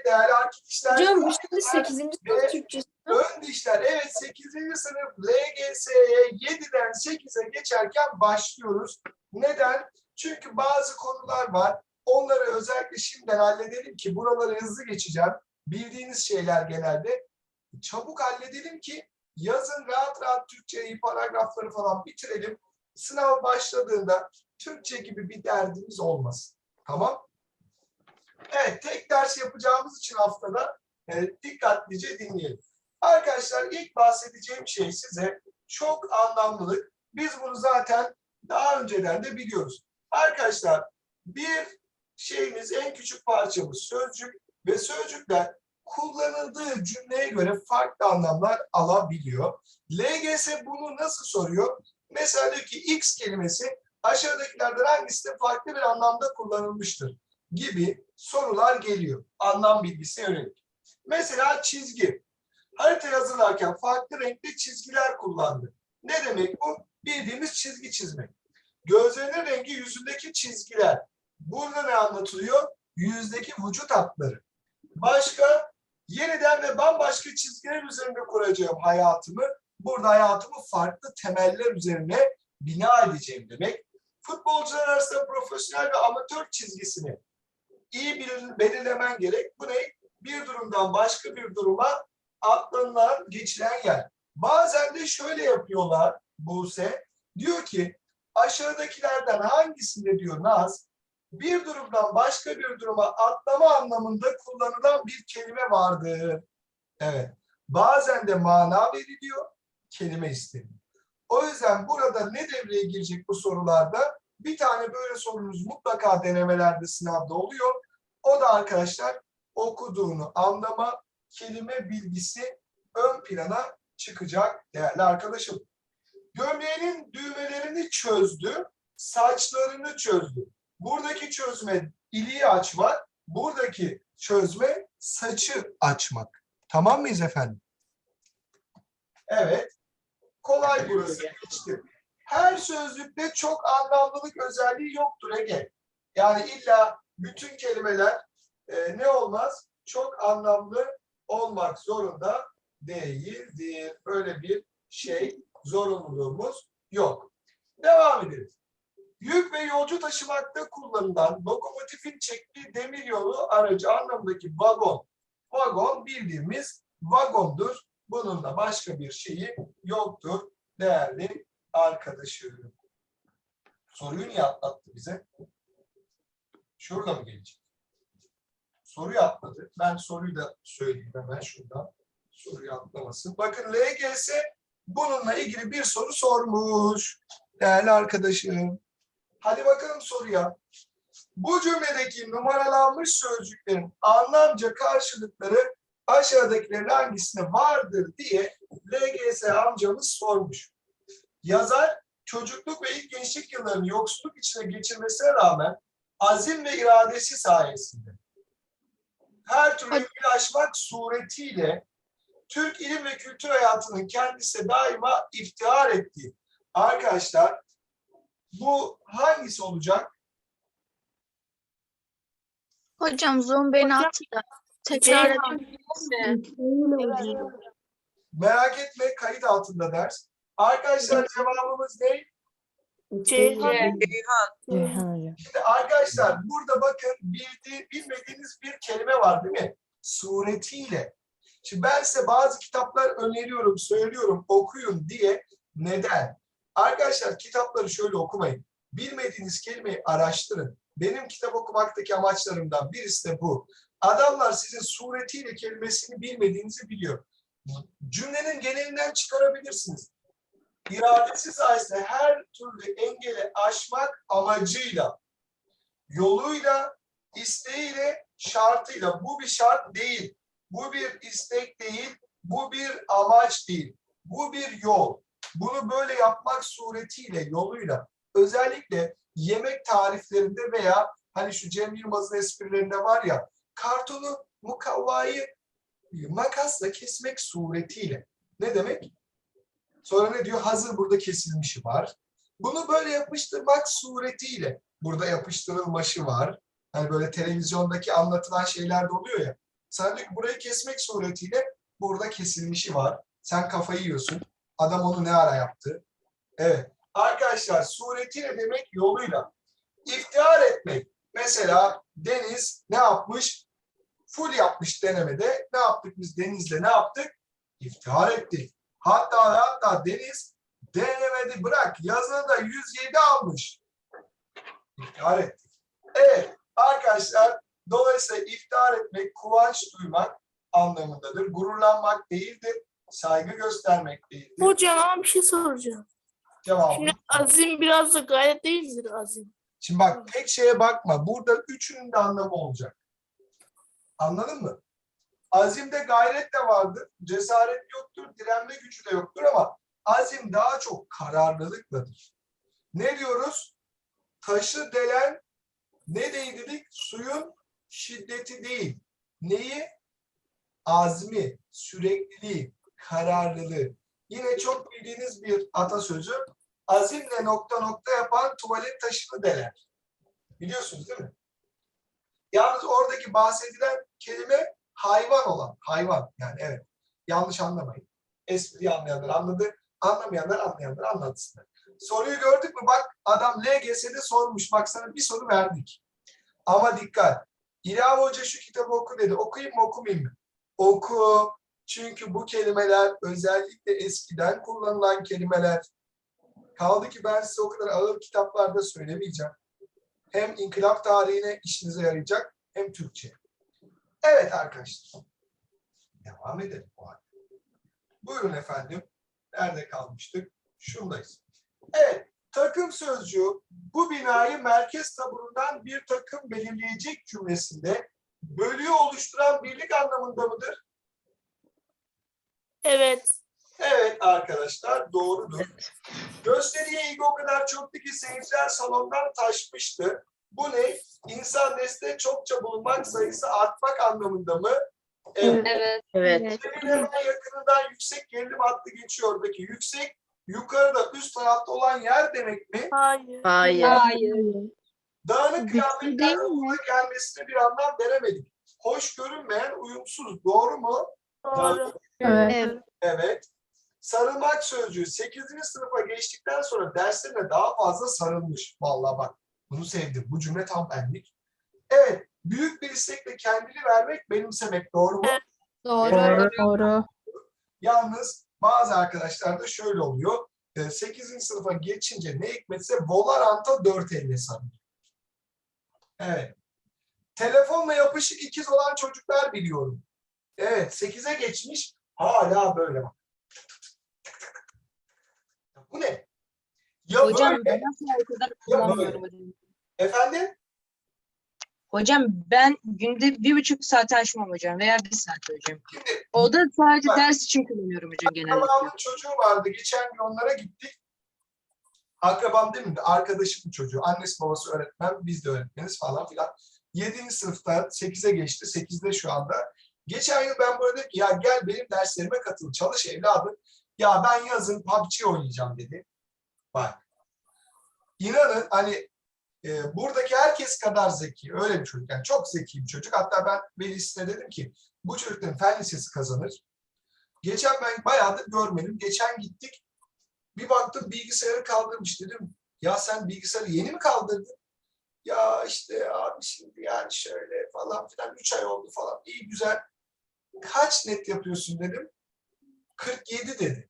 Evet değerli arkadaşlar. Hocam şimdi 8. sınıf Türkçesi. Ön dişler. Evet 8. sınıf LGS'ye 7'den 8'e geçerken başlıyoruz. Neden? Çünkü bazı konular var. Onları özellikle şimdiden halledelim ki buraları hızlı geçeceğim. Bildiğiniz şeyler genelde. Çabuk halledelim ki yazın rahat rahat Türkçeyi, paragrafları falan bitirelim. Sınav başladığında Türkçe gibi bir derdimiz olmasın. Tamam? Evet, tek ders yapacağımız için haftada e, dikkatlice dinleyelim. Arkadaşlar ilk bahsedeceğim şey size çok anlamlılık. Biz bunu zaten daha önceden de biliyoruz. Arkadaşlar bir şeyimiz en küçük parçamız sözcük ve sözcükler kullanıldığı cümleye göre farklı anlamlar alabiliyor. LGS bunu nasıl soruyor? Mesela diyor ki X kelimesi aşağıdakilerden hangisinde farklı bir anlamda kullanılmıştır gibi sorular geliyor. Anlam bilgisine yönelik. Mesela çizgi. Harita hazırlarken farklı renkli çizgiler kullandı. Ne demek bu? Bildiğimiz çizgi çizmek. Gözlerinin rengi yüzündeki çizgiler. Burada ne anlatılıyor? Yüzdeki vücut hatları. Başka? Yeniden ve bambaşka çizgiler üzerinde kuracağım hayatımı. Burada hayatımı farklı temeller üzerine bina edeceğim demek. Futbolcular arasında profesyonel ve amatör çizgisini iyi bilir- belirlemen gerek. Bu ne? Bir durumdan başka bir duruma atlanılan, geçilen yer. Bazen de şöyle yapıyorlar Buse. Diyor ki aşağıdakilerden hangisinde diyor Naz bir durumdan başka bir duruma atlama anlamında kullanılan bir kelime vardır. Evet. Bazen de mana veriliyor, kelime isteniyor. O yüzden burada ne devreye girecek bu sorularda? Bir tane böyle sorunuz mutlaka denemelerde sınavda oluyor. O da arkadaşlar okuduğunu anlama, kelime bilgisi ön plana çıkacak değerli arkadaşım. Gömleğinin düğmelerini çözdü, saçlarını çözdü. Buradaki çözme iliği açmak, buradaki çözme saçı açmak. Tamam mıyız efendim? Evet. Kolay burası. Geçtim. Her sözlükte çok anlamlılık özelliği yoktur Ege. Yani illa bütün kelimeler e, ne olmaz? Çok anlamlı olmak zorunda değildir. Öyle bir şey zorunluluğumuz yok. Devam edelim. Yük ve yolcu taşımakta kullanılan lokomotifin çektiği demiryolu aracı anlamındaki vagon. Vagon bildiğimiz vagondur. Bunun da başka bir şeyi yoktur değerli arkadaşım. Soruyu niye atlattı bize? Şurada mı gelecek? Soruyu atladı. Ben soruyu da söyleyeyim hemen şuradan. Soruyu atlamasın. Bakın LGS bununla ilgili bir soru sormuş. Değerli arkadaşım. Hadi bakalım soruya. Bu cümledeki numaralanmış sözcüklerin anlamca karşılıkları aşağıdakilerin hangisinde vardır diye LGS amcamız sormuş. Yazar çocukluk ve ilk gençlik yıllarını yoksulluk içine geçirmesine rağmen azim ve iradesi sayesinde her türlü yükü aşmak suretiyle Türk ilim ve kültür hayatının kendisi daima iftihar ettiği. Arkadaşlar bu hangisi olacak? Hocam Zoom beni attı da. Tekrar Merak etme kayıt altında ders. Arkadaşlar cevabımız ne? Ceyhan hocam. Şimdi arkadaşlar burada bakın bildi, bilmediğiniz bir kelime var değil mi? Suretiyle. Şimdi ben size bazı kitaplar öneriyorum, söylüyorum, okuyun diye. Neden? Arkadaşlar kitapları şöyle okumayın. Bilmediğiniz kelimeyi araştırın. Benim kitap okumaktaki amaçlarımdan birisi de bu. Adamlar sizin suretiyle kelimesini bilmediğinizi biliyor. Cümlenin genelinden çıkarabilirsiniz. İradesi sayesinde her türlü engeli aşmak amacıyla, yoluyla, isteğiyle, şartıyla. Bu bir şart değil. Bu bir istek değil. Bu bir amaç değil. Bu bir yol. Bunu böyle yapmak suretiyle, yoluyla özellikle yemek tariflerinde veya hani şu Cem Yılmaz'ın esprilerinde var ya kartonu mukavvayı makasla kesmek suretiyle. Ne demek? Sonra ne diyor? Hazır burada kesilmişi var. Bunu böyle yapıştırmak suretiyle burada yapıştırılmışı var. Hani böyle televizyondaki anlatılan şeyler de oluyor ya. Sana diyor ki burayı kesmek suretiyle burada kesilmişi var. Sen kafayı yiyorsun. Adam onu ne ara yaptı? Evet. Arkadaşlar suretiyle demek yoluyla. İftihar etmek. Mesela Deniz ne yapmış? Full yapmış denemede. Ne yaptık biz Deniz'le ne yaptık? İftihar ettik. Hatta hatta Deniz denemedi bırak yazıda da 107 almış. İftihar ettik. Evet arkadaşlar dolayısıyla iftihar etmek, kıvanç duymak anlamındadır. Gururlanmak değildir. Saygı göstermek değildir. Hocam ama bir şey soracağım. Cevabı. Şimdi azim biraz da gayret değildir azim. Şimdi bak tek şeye bakma. Burada üçünün de anlamı olacak. Anladın mı? Azimde gayret de vardır. Cesaret yoktur. Direnme gücü de yoktur ama azim daha çok kararlılıkladır. Ne diyoruz? Taşı delen ne değil dedik? Suyun şiddeti değil. Neyi? Azmi, sürekliliği, kararlılığı. Yine çok bildiğiniz bir atasözü. Azimle nokta nokta yapan tuvalet taşını deler. Biliyorsunuz değil mi? Yalnız oradaki bahsedilen kelime hayvan olan. Hayvan yani evet. Yanlış anlamayın. Espriyi anlayanlar anladı. Anlamayanlar anlayanlar anlatsınlar. Soruyu gördük mü? Bak adam LGS'de sormuş. Bak sana bir soru verdik. Ama dikkat. İlham Hoca şu kitabı oku dedi. Okuyayım mı okumayayım mı? Oku. Çünkü bu kelimeler özellikle eskiden kullanılan kelimeler. Kaldı ki ben size o kadar ağır kitaplarda söylemeyeceğim. Hem inkılap tarihine işinize yarayacak hem Türkçe. Evet arkadaşlar. Devam edelim o halde. Buyurun efendim. Nerede kalmıştık? Şundayız. Evet. Takım sözcüğü bu binayı merkez taburundan bir takım belirleyecek cümlesinde bölüğü oluşturan birlik anlamında mıdır? Evet. Evet arkadaşlar doğrudur. Gösteriye ilgi o kadar çoktu ki seyirciler salondan taşmıştı. Bu ne? İnsan nesne çokça bulunmak sayısı artmak anlamında mı? Evet. Evet. Evet. Hemen yakınından yüksek gerilim hattı geçiyor oradaki. Yüksek yukarıda üst tarafta olan yer demek mi? Hayır. Hayır. Hayır. Dağınık mi? okula gelmesine bir anlam veremedik. Hoş görünmeyen uyumsuz. Doğru mu? Doğru. Evet. Evet. Sarılmak sözcüğü 8. sınıfa geçtikten sonra derslerine daha fazla sarılmış. Vallahi bak bunu sevdim. Bu cümle tam benlik. Evet. Büyük bir istekle kendini vermek, benimsemek. Doğru mu? Evet. Doğru. Doğru. Yalnız bazı arkadaşlarda şöyle oluyor. 8. sınıfa geçince ne hikmetse Volarant'a 4 elle sarılıyor. Evet. Telefonla yapışık ikiz olan çocuklar biliyorum. Evet 8'e geçmiş hala böyle bak. Bu ne? Ya Hocam böyle, ben nasıl o kadar kullanmıyorum hocam. efendim Hocam ben günde bir buçuk saat açmam hocam veya bir saat hocam. şimdi O da sadece Bak. ders için kullanıyorum hocam genellikle. akrabamın çocuğu vardı. Geçen gün onlara gittik. Akrabam değil mi? Arkadaşımın çocuğu. Annesi babası öğretmen. Biz de öğretmeniz falan filan. 7. sınıfta 8'e geçti. 8'de şu anda. Geçen yıl ben böyle dedim ki ya gel benim derslerime katıl. Çalış evladım. Ya ben yazın PUBG oynayacağım dedi. Bak. İnanın hani e, buradaki herkes kadar zeki. Öyle bir çocuk. Yani çok zeki bir çocuk. Hatta ben velisine dedim ki bu çocukların fen lisesi kazanır. Geçen ben bayağıdır görmedim. Geçen gittik. Bir baktım bilgisayarı kaldırmış dedim. Ya sen bilgisayarı yeni mi kaldırdın? Ya işte abi şimdi yani şöyle falan filan 3 ay oldu falan. İyi güzel. Kaç net yapıyorsun dedim. 47 dedi.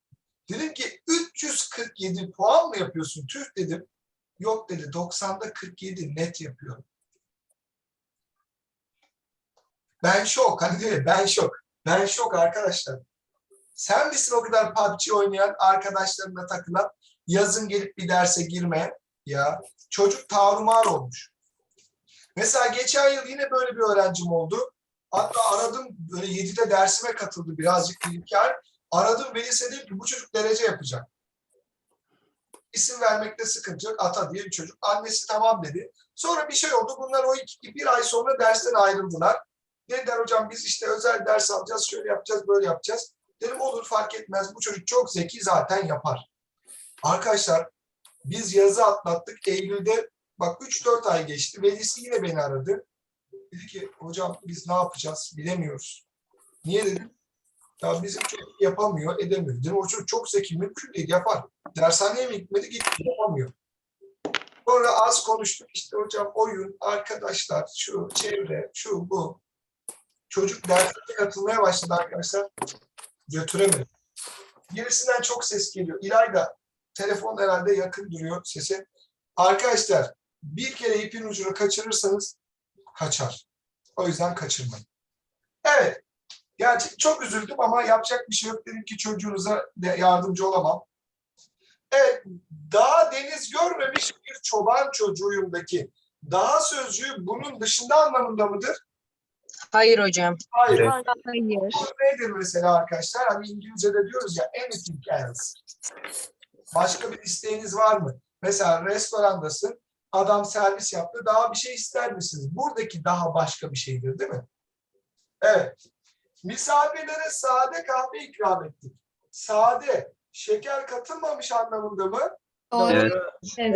Dedim ki 347 puan mı yapıyorsun? Tüh dedim. Yok dedi 90'da 47 net yapıyorum. Ben şok. Hani diyor ben şok. Ben şok arkadaşlar. Sen misin o kadar PUBG oynayan, arkadaşlarına takılan, yazın gelip bir derse girmeyen? Ya çocuk tarumar olmuş. Mesela geçen yıl yine böyle bir öğrencim oldu. Hatta aradım böyle 7'de dersime katıldı birazcık ay. Aradım velisine dedim ki bu çocuk derece yapacak. İsim vermekte sıkıntı yok. Ata diye bir çocuk. Annesi tamam dedi. Sonra bir şey oldu. Bunlar o iki, bir ay sonra dersten ayrıldılar. Dediler hocam biz işte özel ders alacağız, şöyle yapacağız, böyle yapacağız. Dedim olur fark etmez. Bu çocuk çok zeki zaten yapar. Arkadaşlar biz yazı atlattık. Eylül'de bak 3-4 ay geçti. Velisi yine beni aradı. Dedi ki hocam biz ne yapacağız bilemiyoruz. Niye dedim? Ya bizim çocuk yapamıyor, edemiyor. Dedim o çocuk çok zeki, mümkün değil, yapar. Dershaneye mi gitmedi, gitti, yapamıyor. Sonra az konuştuk işte hocam oyun, arkadaşlar, şu çevre, şu bu. Çocuk derslere katılmaya başladı arkadaşlar. Götüremedi. Birisinden çok ses geliyor. İlayda, telefon herhalde yakın duruyor sesi. Arkadaşlar bir kere ipin ucunu kaçırırsanız kaçar. O yüzden kaçırmayın. Evet. Gerçi çok üzüldüm ama yapacak bir şey yok. Dedim ki çocuğunuza yardımcı olamam. Evet. Daha deniz görmemiş bir çoban çocuğuyumdaki daha sözcüğü bunun dışında anlamında mıdır? Hayır hocam. Hayır. Hayır. Hayır. Bu nedir mesela arkadaşlar? Hani İngilizce'de diyoruz ya anything else. Başka bir isteğiniz var mı? Mesela restorandasın, adam servis yaptı, daha bir şey ister misiniz? Buradaki daha başka bir şeydir değil mi? Evet. Misafirlere sade kahve ikram ettik. Sade, şeker katılmamış anlamında mı? Evet,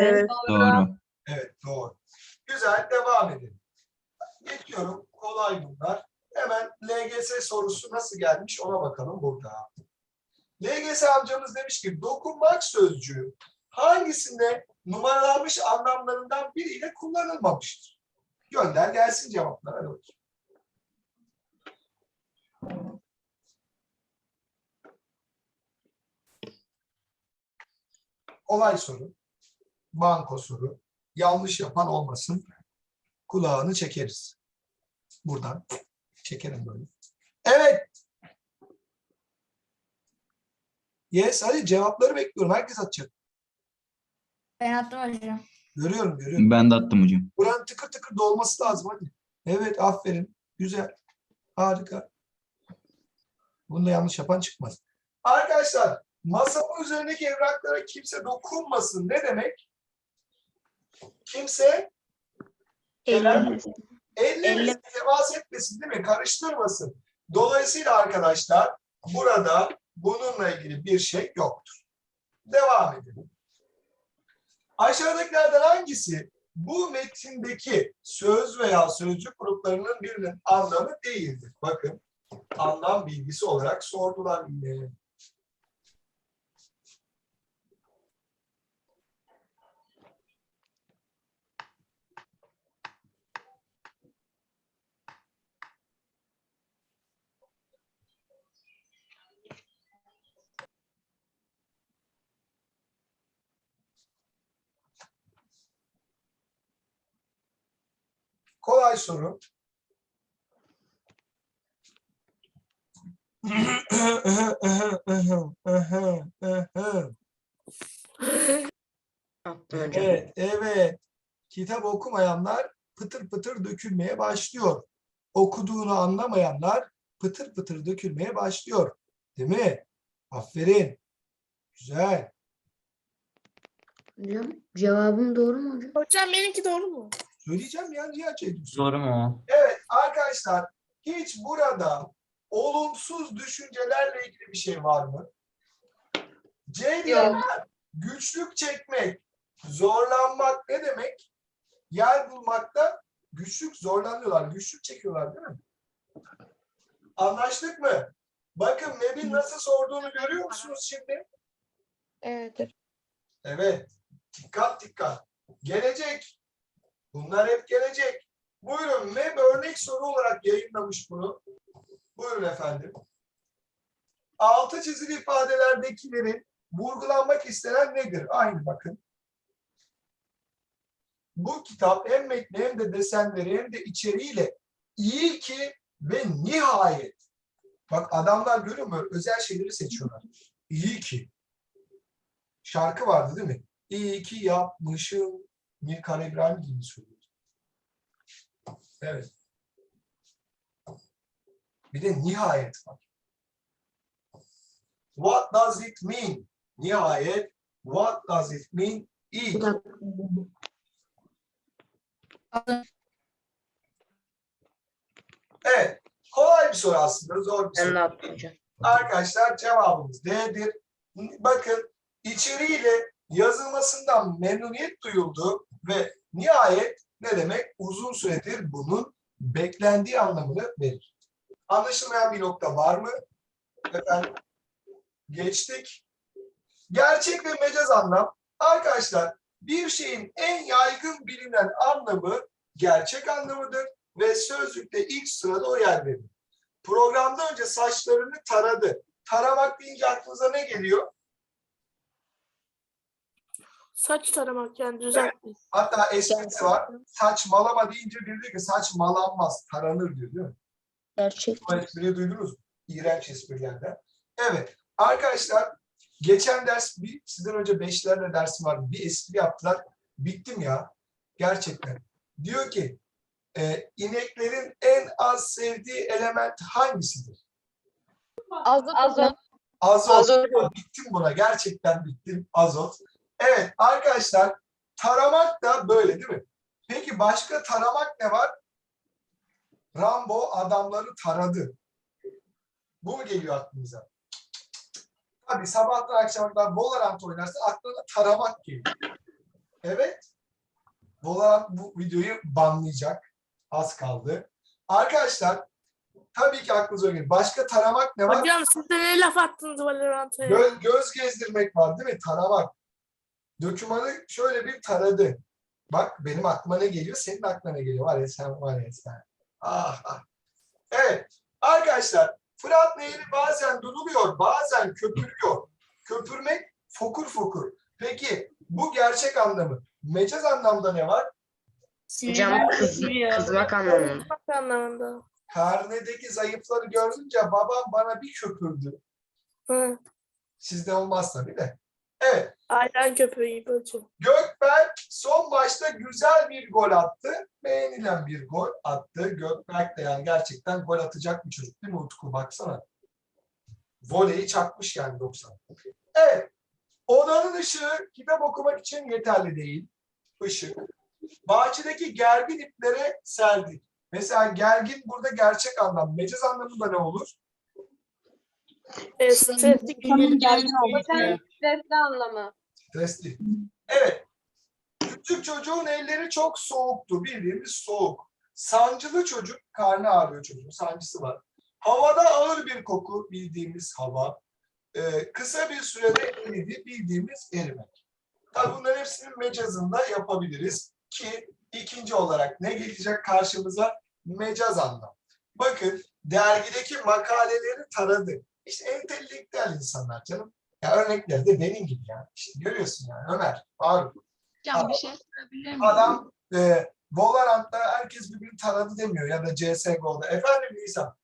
Evet. doğru. Evet, doğru. Güzel, devam edelim. Geçiyorum, kolay bunlar. Hemen LGS sorusu nasıl gelmiş ona bakalım burada. LGS amcamız demiş ki dokunmak sözcüğü hangisinde numaralanmış anlamlarından biriyle kullanılmamıştır? Gönder gelsin cevaplar. Hadi bakayım. Kolay soru. Banko soru. Yanlış yapan olmasın. Kulağını çekeriz. Buradan çekelim böyle. Evet. Yes, hadi cevapları bekliyorum. Herkes atacak. Ben attım hocam. Görüyorum, görüyorum. Ben de attım hocam. Buranın tıkır tıkır dolması lazım hadi. Evet, aferin. Güzel. Harika. Bunu da yanlış yapan çıkmaz. Arkadaşlar, masamın üzerindeki evraklara kimse dokunmasın. Ne demek? Kimse Elli. ellemesin, temas etmesin değil mi? Karıştırmasın. Dolayısıyla arkadaşlar burada bununla ilgili bir şey yoktur. Devam edelim. Aşağıdakilerden hangisi bu metindeki söz veya sözcük gruplarının birinin anlamı değildir? Bakın anlam bilgisi olarak sordular yine. Kolay soru. Evet, evet. Kitap okumayanlar pıtır pıtır dökülmeye başlıyor. Okuduğunu anlamayanlar pıtır pıtır dökülmeye başlıyor. Değil mi? Aferin. Güzel. Hocam cevabım doğru mu hocam? Hocam benimki doğru mu? Söyleyeceğim ya niye acele ediyorsun? Doğru mu? Evet arkadaşlar hiç burada olumsuz düşüncelerle ilgili bir şey var mı? C diyenler güçlük çekmek, zorlanmak ne demek? Yer bulmakta güçlük zorlanıyorlar, güçlük çekiyorlar değil mi? Anlaştık mı? Bakın MEB'in nasıl sorduğunu görüyor musunuz şimdi? Evet. Evet. Dikkat dikkat. Gelecek. Bunlar hep gelecek. Buyurun MEB örnek soru olarak yayınlamış bunu. Buyurun efendim. Altı çizili ifadelerdekilerin vurgulanmak istenen nedir? Aynı bakın. Bu kitap hem metni hem de desenleri hem de içeriğiyle iyi ki ve nihayet. Bak adamlar görüyor musun? Özel şeyleri seçiyorlar. İyi ki. Şarkı vardı değil mi? İyi ki yapmışım. Mirkan İbrahim gibi söylüyor. Evet. Bir de nihayet var. What does it mean? Nihayet. What does it mean? İyi. Evet. Kolay bir soru aslında. Zor bir soru. Arkadaşlar cevabımız D'dir. Bakın içeriğiyle yazılmasından memnuniyet duyuldu ve nihayet ne demek? Uzun süredir bunun beklendiği anlamını verir. Anlaşılmayan bir nokta var mı? Efendim, geçtik. Gerçek ve mecaz anlam. Arkadaşlar bir şeyin en yaygın bilinen anlamı gerçek anlamıdır ve sözlükte ilk sırada o yer verir. Programda önce saçlarını taradı. Taramak deyince aklınıza ne geliyor? Saç taramak yani düzeltmek. Hatta esprisi var. Saçmalama deyince biri diyor ki saçmalanmaz, taranır diyor değil mi? Gerçek. Bu espriyi duydunuz mu? İğrenç esprilerden. Evet. Arkadaşlar geçen ders bir, sizden önce beşlerle dersim vardı. Bir espri yaptılar. Bittim ya. Gerçekten. Diyor ki e, ineklerin en az sevdiği element hangisidir? Azot. Azot. Azot. Azot. Bittim buna. Gerçekten bittim. Azot. Evet arkadaşlar taramak da böyle değil mi? Peki başka taramak ne var? Rambo adamları taradı. Bu mu geliyor aklınıza? Tabii sabahtan akşama kadar Valorant oynarsa aklına taramak geliyor. Evet. Valorant bu videoyu banlayacak. Az kaldı. Arkadaşlar tabii ki aklınıza gelir. Başka taramak ne var? Hocam siz de ne laf attınız Valorant'a? Göz, göz gezdirmek var değil mi? Taramak. Dokümanı şöyle bir taradı. Bak benim aklıma ne geliyor? Senin aklına ne geliyor? Var ya sen var ya sen. Ah ah. Evet. Arkadaşlar Fırat Nehri bazen duruluyor, bazen köpürüyor. Köpürmek fokur fokur. Peki bu gerçek anlamı. Mecaz anlamda ne var? Hocam kız, kızmak anlamında. Kızmak anlamında. Karnedeki zayıfları görünce babam bana bir köpürdü. Hı. Sizde olmaz tabii de. Evet. Ayran köpüğü gibi hocam. Gökberk son maçta güzel bir gol attı. Beğenilen bir gol attı. Gökberk de yani gerçekten gol atacak bir çocuk değil mi Utku? Baksana. Voleyi çakmış yani 90. Evet. Odanın ışığı kitap okumak için yeterli değil. Işık. Bahçedeki gergin iplere serdik. Mesela gergin burada gerçek anlam. Mecaz anlamında ne olur? E, stresli Gergin oldu. Stresli anlamı. Stresli. Evet. Küçük çocuğun elleri çok soğuktu. Bildiğimiz soğuk. Sancılı çocuk, karnı ağrıyor çocuğun. Sancısı var. Havada ağır bir koku, bildiğimiz hava. Ee, kısa bir sürede eridi, bildiğimiz erimek. Tabii bunların hepsini mecazında yapabiliriz. Ki ikinci olarak ne gelecek karşımıza? Mecaz anlam. Bakın dergideki makaleleri taradı. İşte entelektüel insanlar canım. Ya örnekleri de benim gibi yani. İşte görüyorsun yani Ömer, Faruk. Hocam bir şey sorabilir miyim? Adam e, Valorant'ta herkes birbirini taradı demiyor ya da CSGO'da. Efendim Nisan.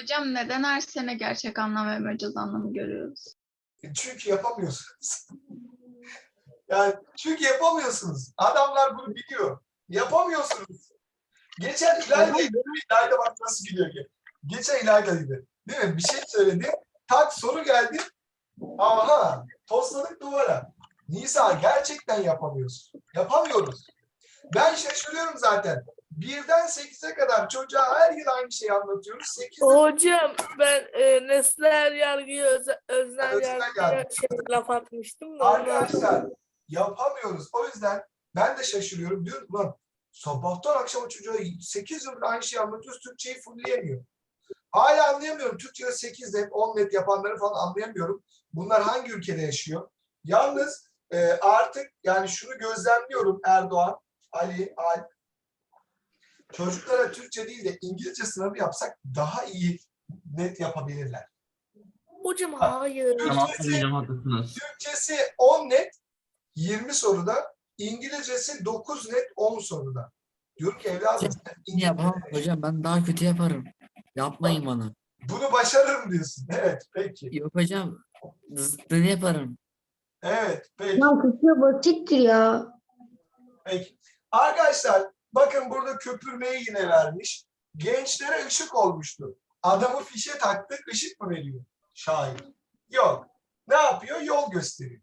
Hocam neden her sene gerçek anlam ve mecaz anlamı görüyoruz? E, Çünkü yapamıyorsunuz. yani çünkü yapamıyorsunuz. Adamlar bunu biliyor. Yapamıyorsunuz. Geçen İlayda, İlayda bak nasıl gidiyor ki. Geçen İlayda gibi. Değil mi? Bir şey söyledi. Tak soru geldi. Aha tosladık duvara. Nisa gerçekten yapamıyorsun. Yapamıyoruz. Ben şaşırıyorum zaten. Birden sekize kadar çocuğa her yıl aynı şeyi anlatıyoruz. Sekizde Hocam ben e, nesnel yargıya öze, öznel Öznel yargıya yargı. şey, laf atmıştım da. Arkadaşlar yapamıyoruz. O yüzden ben de şaşırıyorum. Diyorum lan sabahtan akşama çocuğa 8 yıldır aynı şeyi anlatıyoruz. Türkçeyi fullleyemiyor. Hala anlayamıyorum. Türkçe'de 8 net, 10 net yapanları falan anlayamıyorum. Bunlar hangi ülkede yaşıyor? Yalnız e, artık yani şunu gözlemliyorum Erdoğan, Ali, Alp. Çocuklara Türkçe değil de İngilizce sınavı yapsak daha iyi net yapabilirler. Hocam hayır. Tamam Türkçesi, hocam haklısınız. Türkçesi 10 net 20 soruda, İngilizcesi 9 net 10 soruda. Diyorum ki evladım sen Yapamam İngilizce- hocam ben daha kötü yaparım. Yapmayın bana. bunu başarırım diyorsun. Evet peki. Yok hocam zıttını yaparım. Evet peki. Hocam kısmı basittir ya. peki. Arkadaşlar bakın burada köpürmeyi yine vermiş. Gençlere ışık olmuştu. Adamı fişe taktık ışık mı veriyor? Şair. Yok. Ne yapıyor? Yol gösteriyor.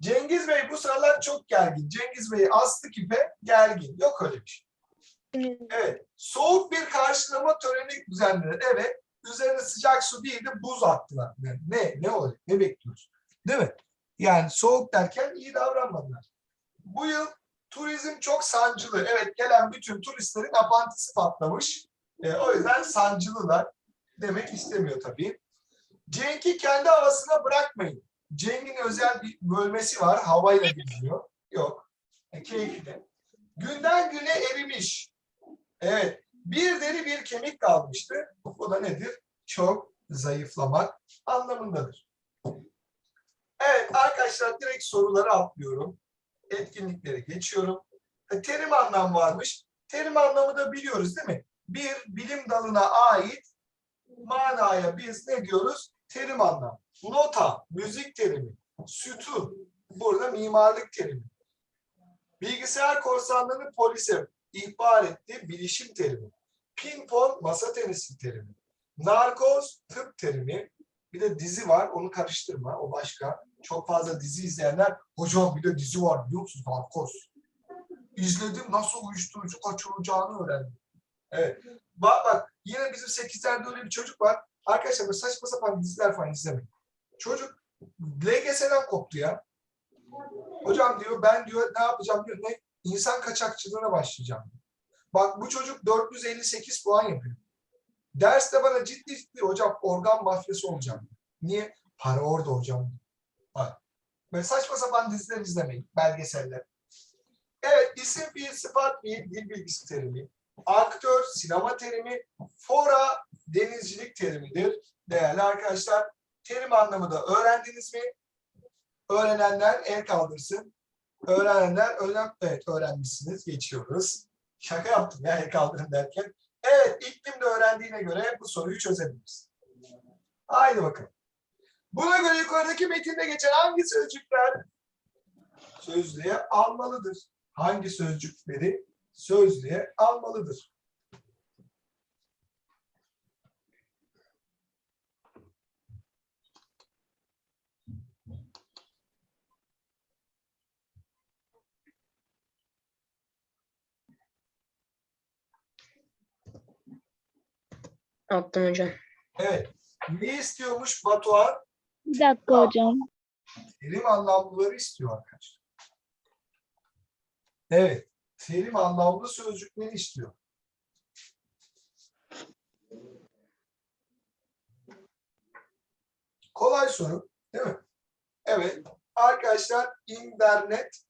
Cengiz Bey bu sıralar çok gergin. Cengiz Bey aslı kipe gergin. Yok öyle bir şey. Evet. Soğuk bir karşılama töreni düzenlenir. Evet. Üzerine sıcak su değil de buz attılar. Yani ne? Ne olacak? Ne bekliyoruz? Değil mi? Yani soğuk derken iyi davranmadılar. Bu yıl Turizm çok sancılı. Evet gelen bütün turistlerin apantisi patlamış. E, o yüzden sancılılar demek istemiyor tabii. Cenk'i kendi havasına bırakmayın. Cenk'in özel bir bölmesi var. Havayla gidiyor. Yok. E, keyifli. Günden güne erimiş. Evet. Bir deri bir kemik kalmıştı. Bu da nedir? Çok zayıflamak anlamındadır. Evet arkadaşlar direkt soruları atlıyorum. Etkinlikleri geçiyorum. E, terim anlam varmış. Terim anlamı da biliyoruz değil mi? Bir bilim dalına ait manaya biz ne diyoruz? Terim anlam. Nota, müzik terimi. Sütun, burada mimarlık terimi. Bilgisayar korsanlarını polise ihbar etti, bilişim terimi. Pimpon, masa tenisi terimi. Narkoz, tıp terimi. Bir de dizi var, onu karıştırma, o başka. Çok fazla dizi izleyenler, hocam bir de dizi var biliyor musunuz? Narkoz. İzledim, nasıl uyuşturucu kaçırılacağını öğrendim. Evet. Bak bak, yine bizim sekizlerde öyle bir çocuk var. Arkadaşlar böyle saçma sapan diziler falan izlemeyin. Çocuk LGS'den koptu ya. Hocam diyor ben diyor ne yapacağım diyor ne insan kaçakçılığına başlayacağım. Bak bu çocuk 458 puan yapıyor. Derste bana ciddi ciddi hocam organ mafyası olacağım. Niye? Para orada hocam. Bak. Böyle saçma sapan diziler izlemeyin. Belgeseller. Evet isim fiil sıfat fiil dil bilgisi terimi. Aktör sinema terimi. Fora denizcilik terimidir. Değerli arkadaşlar terim anlamı da öğrendiniz mi? Öğrenenler el kaldırsın. Öğrenenler öğren evet öğrenmişsiniz. Geçiyoruz. Şaka yaptım ya el derken. Evet iklim de öğrendiğine göre bu soruyu çözebiliriz. Haydi bakalım. Buna göre yukarıdaki metinde geçen hangi sözcükler sözlüğe almalıdır? Hangi sözcükleri sözlüğe almalıdır? Attım hocam. Evet. Ne istiyormuş Batuhan? Bir dakika hocam. Terim anlamlıları istiyor arkadaşlar. Evet. Terim anlamlı sözcükleri istiyor. Kolay soru değil mi? Evet. Arkadaşlar internet,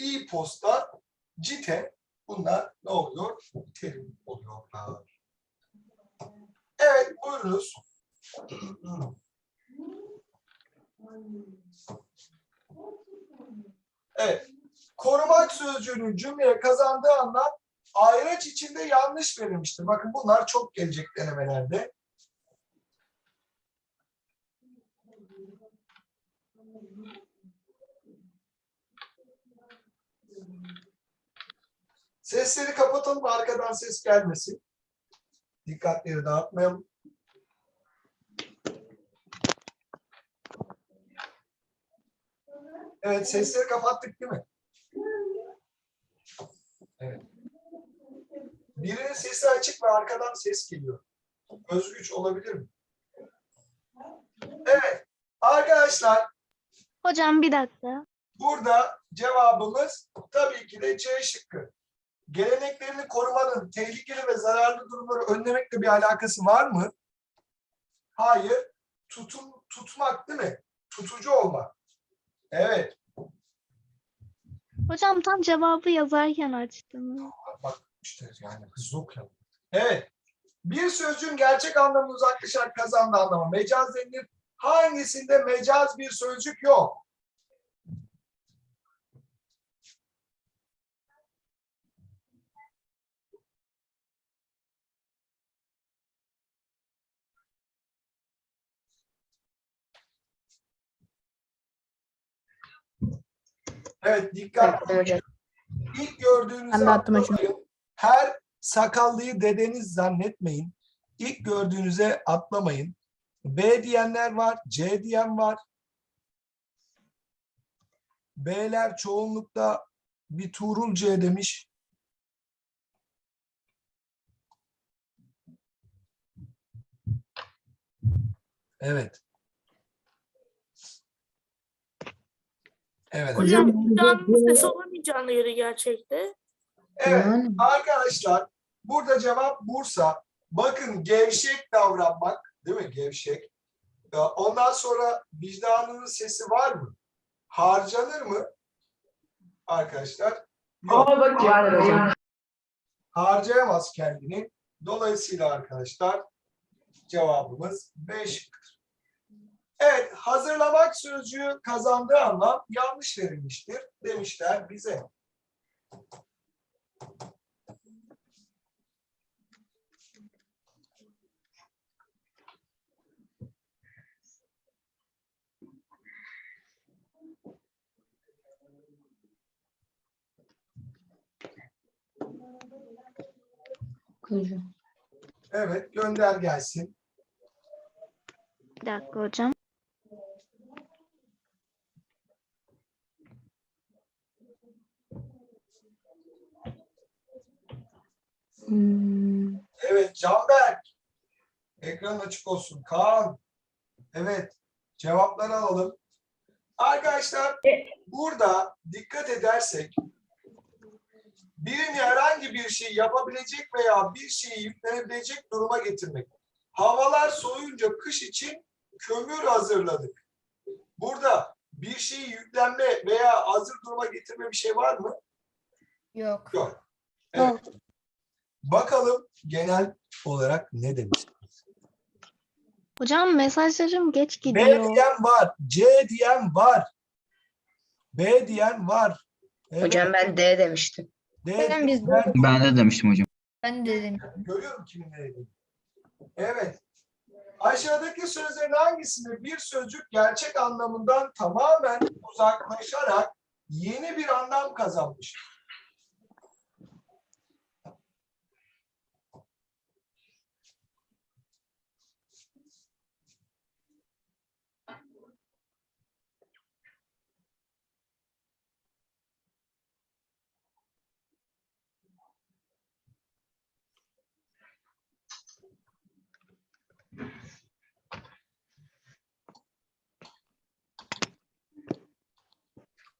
e-posta, cite bunlar ne oluyor? Terim oluyorlar. Evet buyurunuz. Evet. Korumak sözcüğünün cümleye kazandığı anlam ayraç içinde yanlış verilmiştir. Bakın bunlar çok gelecek denemelerde. Sesleri kapatalım arkadan ses gelmesin. Dikkatleri dağıtmayalım. Evet sesleri kapattık değil mi? Evet. Birinin sesi açık ve arkadan ses geliyor. Özgüç olabilir mi? Evet. Arkadaşlar Hocam bir dakika. burada cevabımız tabii ki de C şıkkı. Geleneklerini korumanın tehlikeli ve zararlı durumları önlemekle bir alakası var mı? Hayır. Tutum, tutmak değil mi? Tutucu olmak. Evet. Hocam tam cevabı yazarken açtım. Bak işte yani hızlı okuyalım. Evet. Bir sözcüğün gerçek anlamını uzaklaşarak kazandığı anlamı mecaz denilir. Hangisinde mecaz bir sözcük yok? Evet dikkat. Hocam. İlk gördüğünüzü Ben de attım hocam. Her sakallıyı dedeniz zannetmeyin. İlk gördüğünüze atlamayın. B diyenler var, C diyen var. B'ler çoğunlukla bir Tuğrul C demiş. Evet. Evet. Hocam şu an ses olamayacak. canlı yeri gerçekte? Evet. Yani. Arkadaşlar burada cevap Bursa. Bakın gevşek davranmak değil mi? Gevşek. Ya Ondan sonra vicdanının sesi var mı? Harcanır mı? Arkadaşlar yok. Harcayamaz kendini. Dolayısıyla arkadaşlar cevabımız B şıkkıdır. Evet, hazırlamak sözcüğü kazandığı anlam yanlış verilmiştir demişler bize. Hocam. Evet, gönder gelsin. Bir dakika hocam. Hmm, Evet, Canberk. Ekran açık olsun. Kaan. Evet, cevapları alalım. Arkadaşlar, burada dikkat edersek birini herhangi bir şey yapabilecek veya bir şeyi yüklenebilecek duruma getirmek. Havalar soğuyunca kış için kömür hazırladık. Burada bir şeyi yüklenme veya hazır duruma getirme bir şey var mı? Yok. Yok. Evet. Bakalım genel olarak ne demiş? Hocam mesajlarım geç B gidiyor. diyen var, C diyen var, B diyen var. Evet, Hocam ben D demiştim. D Hocam biz diyen- Ben de demiştim hocam. Ben dedim. Görüyorum kimin ne dediğini. Evet. Aşağıdaki sözlerin hangisinde bir sözcük gerçek anlamından tamamen uzaklaşarak yeni bir anlam kazanmış?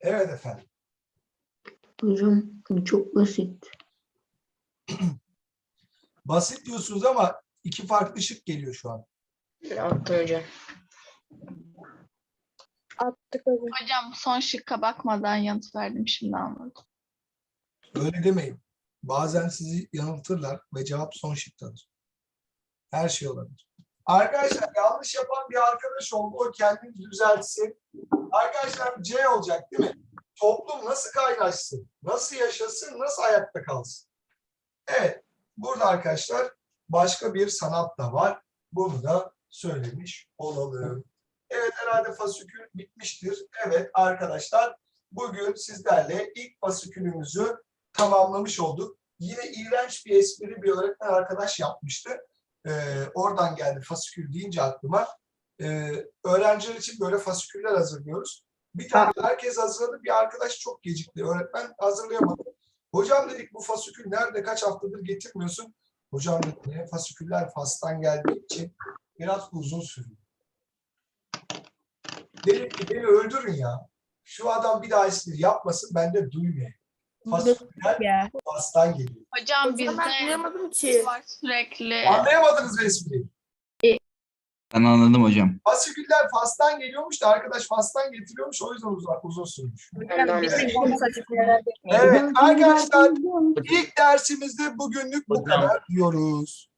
Evet efendim. Hocam çok basit. Basit diyorsunuz ama iki farklı şık geliyor şu an. Attım hocam. Hocam son şıkka bakmadan yanıt verdim şimdi anladım. Öyle demeyin. Bazen sizi yanıltırlar ve cevap son şıktadır. Her şey olabilir. Arkadaşlar yanlış yapan bir arkadaş oldu. O kendini düzeltsin. Arkadaşlar C olacak değil mi? Toplum nasıl kaynaşsın? Nasıl yaşasın? Nasıl ayakta kalsın? Evet. Burada arkadaşlar başka bir sanat da var. Bunu da söylemiş olalım. Evet herhalde fasikül bitmiştir. Evet arkadaşlar bugün sizlerle ilk fasikülümüzü tamamlamış olduk. Yine iğrenç bir espri bir öğretmen arkadaş yapmıştı. Ee, oradan geldi fasikül deyince aklıma. Ee, öğrenciler için böyle fasiküller hazırlıyoruz. Bir tane herkes hazırladı. Bir arkadaş çok gecikti. Öğretmen hazırlayamadı. Hocam dedik bu fasikül nerede kaç haftadır getirmiyorsun? Hocam dedik "Ne? fasiküller fastan geldiği için biraz uzun sürüyor. Dedim ki beni öldürün ya. Şu adam bir daha espri yapmasın ben de duymayayım. Fasiküller fastan geliyor. Hocam Hocam ben bizde duyamadım ki. var sürekli. Anlayamadınız mı espriyi? Ben anladım hocam. Fasiküller Fas'tan geliyormuş da arkadaş Fas'tan getiriyormuş o yüzden uzun, uzun sürmüş. Evet arkadaşlar ilk dersimizde bugünlük bu kadar diyoruz.